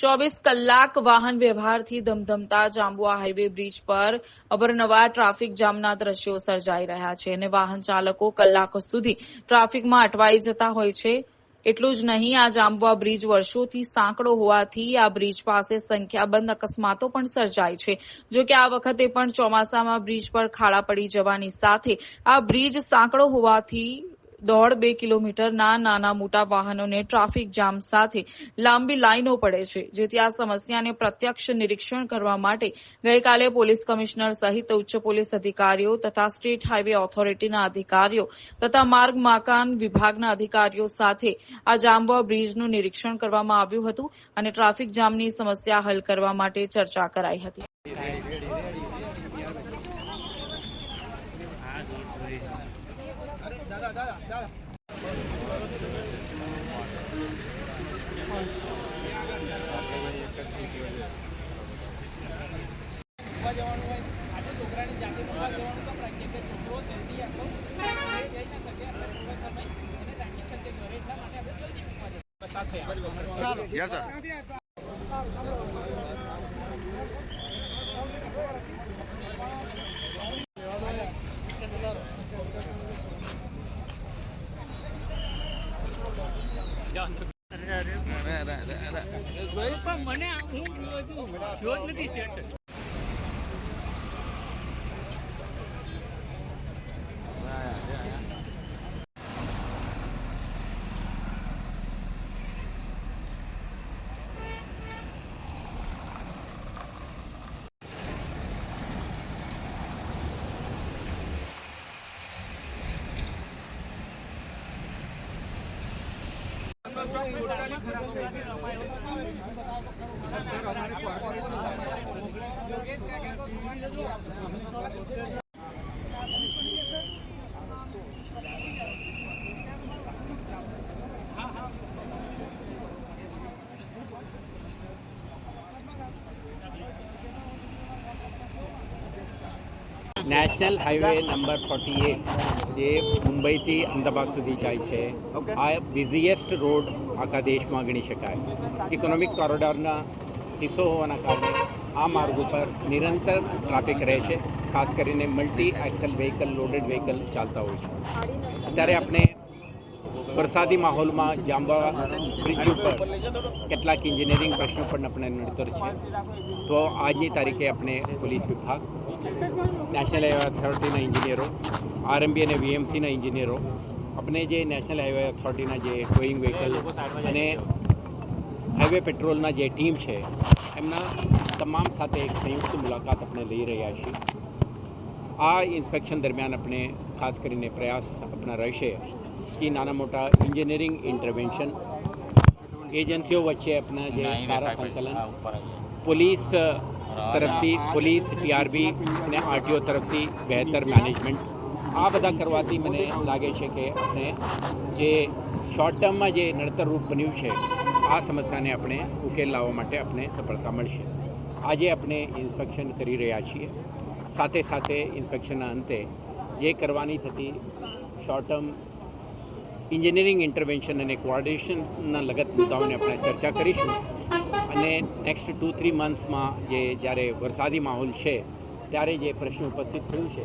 ચોવીસ કલાક વાહન વ્યવહારથી ધમધમતા જાંબુઆ હાઈવે બ્રિજ પર અવારનવાર ટ્રાફિક જામના દ્રશ્યો સર્જાઈ રહ્યા છે અને વાહન ચાલકો કલાકો સુધી ટ્રાફિકમાં અટવાઈ જતા હોય છે. એટલું જ નહીં, આ જાંબુઆ બ્રિજ વર્ષોથી સાંકડો હોવાથી આ બ્રિજ પાસે સંખ્યાબંધ અકસ્માતો પણ સર્જાય છે. જો કે આ વખતે પણ ચોમાસામાં બ્રિજ પર ખાડા પડી જવાની સાથે આ બ્રિજ સાંકડો હોવાથી દોઢ બે કિલોમીટરના નાના મોટા વાહનોને ટ્રાફિક જામ સાથે લાંબી લાઈનો પડે છે, જેથી આ સમસ્યાને પ્રત્યક્ષ નિરીક્ષણ કરવા માટે ગઈકાલે પોલીસ કમિશનર સહિત ઉચ્ચ પોલીસ અધિકારીઓ તથા સ્ટેટ હાઈવે ઓથોરિટીના અધિકારીઓ તથા માર્ગ મકાન વિભાગના અધિકારીઓ સાથે આ જામવા બ્રિજનું નિરીક્ષણ કરવામાં આવ્યું હતું અને ટ્રાફિક જામની સમસ્યા હલ કરવા માટે ચર્ચા કરાઈ હતી. જવાનું હોય આજે છોકરાની જાતે ભણવા જવાનું કેમ રાખીએ. મને હું જોત નથી સેટ સર અમારી corporation national highway number forty eight જે મુંબઈથી અમદાવાદ સુધી જાય છે. આ બિઝીએસ્ટ રોડ આખા દેશમાં ગણી શકાય. ઇકોનોમિક કોરિડોરના હિસ્સો હોવાના કારણે આ માર્ગ ઉપર નિરંતર ટ્રાફિક રહે છે. ખાસ કરીને multi axle vehicle loaded vehicle ચાલતા હોય છે. અત્યારે આપણે વરસાદી માહોલમાં જાંબા બ્રિજ ઉપર કેટલાક એન્જિનિયરિંગ પ્રશ્નો પણ આપણે નડતર છે. તો આજની તારીખે આપણે પોલીસ વિભાગ નેશનલ હાઈવે ઓથોરિટીના એન્જિનિયરો આરએમબી અને વીએમસીના એન્જિનિયરો આપણે જે નેશનલ હાઈવે ઓથોરિટીના જે ટોઈંગ વ્હીકલ અને હાઈવે પેટ્રોલના જે ટીમ છે એમના તમામ સાથે એક સંયુક્ત મુલાકાત આપણે લઈ રહ્યા છીએ. આ ઇન્સ્પેક્શન દરમિયાન આપણે ખાસ કરીને પ્રયાસ આપણા રહેશે કે નાના મોટા એન્જિનિયરિંગ ઇન્ટરવેન્શન એજન્સીઓ વચ્ચે આપણા જે સારા સંકલન પોલીસ તરફથી પોલીસ, ટીઆરબી અને આરટીઓ તરફથી બહેતર મેનેજમેન્ટ આ બધા કરવાથી મને લાગે છે કે આપણે જે શોર્ટ ટર્મમાં જે નડતરરૂપ બન્યું છે, આ સમસ્યાને આપણે ઉકેલ લાવવા માટે આપણે સફળતા મળશે. આજે આપણે ઇન્સ્પેક્શન કરી રહ્યા છીએ. સાથે સાથે ઇન્સ્પેક્શનના અંતે જે કરવાની થતી શોર્ટ ટર્મ એન્જિનિયરિંગ ઇન્ટરવેન્શન અને કોઓર્ડિનેશનના લગત મુદ્દાઓને આપણે ચર્ચા કરીશું. અને નેક્સ્ટ ટુ થ્રી મંથ્સમાં જે જ્યારે વરસાદી માહોલ છે, ત્યારે જે પ્રશ્ન ઉપસ્થિત થયું છે,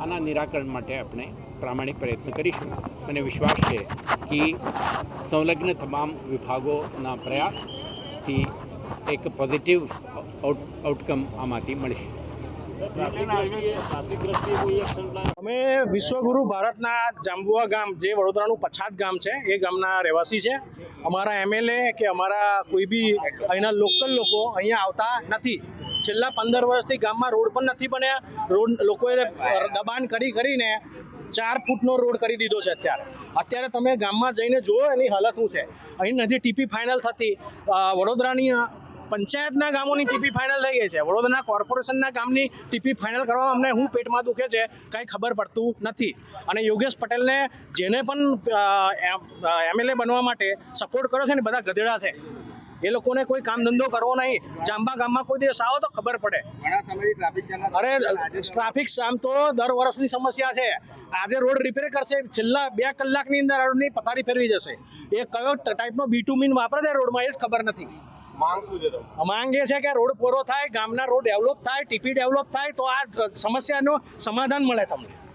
આના નિરાકરણ માટે આપણે પ્રામાણિક પ્રયત્ન કરીશું. મને વિશ્વાસ છે કે સંલગ્ન તમામ વિભાગોના પ્રયાસથી એક પોઝિટિવ આઉટકમ આમાંથી મળશે. અમે વિશ્વગુરુ ભારતના જાંબુઆ ગામ, જે વડોદરાનું પછાત ગામ છે, એ ગામના રહેવાસી છે. અમારા એમએલએ કે અમારા કોઈ બી અહીંના લોકલ લોકો અહીંયા આવતા નથી. છેલ્લા પંદર વર્ષથી ગામમાં રોડ પણ નથી બન્યા. રોડ, લોકોએ દબાણ કરી કરીને ચાર ફૂટનો રોડ કરી દીધો છે અત્યારે. અત્યારે તમે ગામમાં જઈને જુઓ એની હાલત શું છે. અહીં નથી, ટીપી ફાઇનલ થતી. વડોદરાની પંચાયતના ગામોની ટીપી ફાઇનલ થઈ ગઈ છે. વડોદરાના કોર્પોરેશનના ગામની ટીપી ફાઇનલ કરવામાં અમને હું પેટમાં દુખે છે કાંઈ ખબર પડતું નથી. અને યોગેશ પટેલને જેને પણ એમએલએ બનવા માટે સપોર્ટ કર્યો છે ને બધા ગધેડા છે. એ લોકોને કોઈ કામ ધંધો કરવો નહીં. જાંબા ગામમાં કોઈ દિવસ આવો તો ખબર પડે. અરે ટ્રાફિક આમ તો દર વર્ષની સમસ્યા છે. આજે રોડ રિપેર કરશે. છેલ્લા બે કલાકની અંદર રોડની પથારી ફેરવી જશે. એ કયો ટાઈપનો બીટુમીન વાપરે છે રોડમાં એ જ ખબર નથી. માંગ એ છે કે રોડ પૂરો થાય, ગામના રોડ ડેવલપ થાય ટીપી ડેવલપ થાય, તો આ સમસ્યાનું સમાધાન મળે તમને.